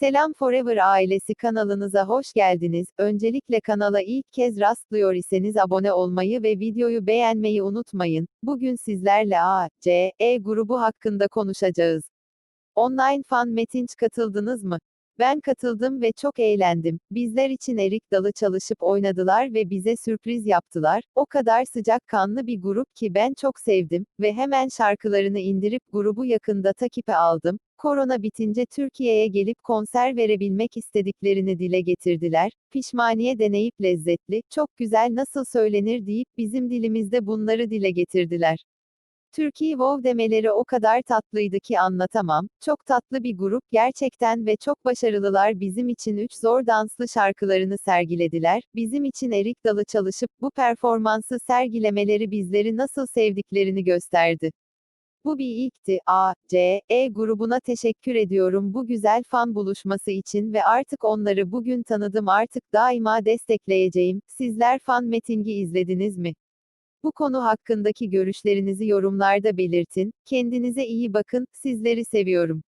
Selam Forever ailesi kanalınıza hoş geldiniz. Öncelikle kanala ilk kez rastlıyor iseniz abone olmayı ve videoyu beğenmeyi unutmayın. Bugün sizlerle A, C, E grubu hakkında konuşacağız. Online fan metinç katıldınız mı? Ben katıldım ve çok eğlendim. Bizler için erik dalı çalışıp oynadılar ve bize sürpriz yaptılar. O kadar sıcakkanlı bir grup ki ben çok sevdim ve hemen şarkılarını indirip grubu yakında takipe aldım. Korona bitince Türkiye'ye gelip konser verebilmek istediklerini dile getirdiler. Pişmaniye deneyip lezzetli, çok güzel nasıl söylenir deyip bizim dilimizde bunları dile getirdiler. Türkiye Wow demeleri o kadar tatlıydı ki anlatamam. Çok tatlı bir grup gerçekten ve çok başarılılar bizim için 3 zor danslı şarkılarını sergilediler. Bizim için erik dalı çalışıp bu performansı sergilemeleri bizleri nasıl sevdiklerini gösterdi. Bu bir ilkti. A, C, E grubuna teşekkür ediyorum bu güzel fan buluşması için ve artık onları bugün tanıdım artık daima destekleyeceğim. Sizler fan metingi izlediniz mi? Bu konu hakkındaki görüşlerinizi yorumlarda belirtin. Kendinize iyi bakın. Sizleri seviyorum.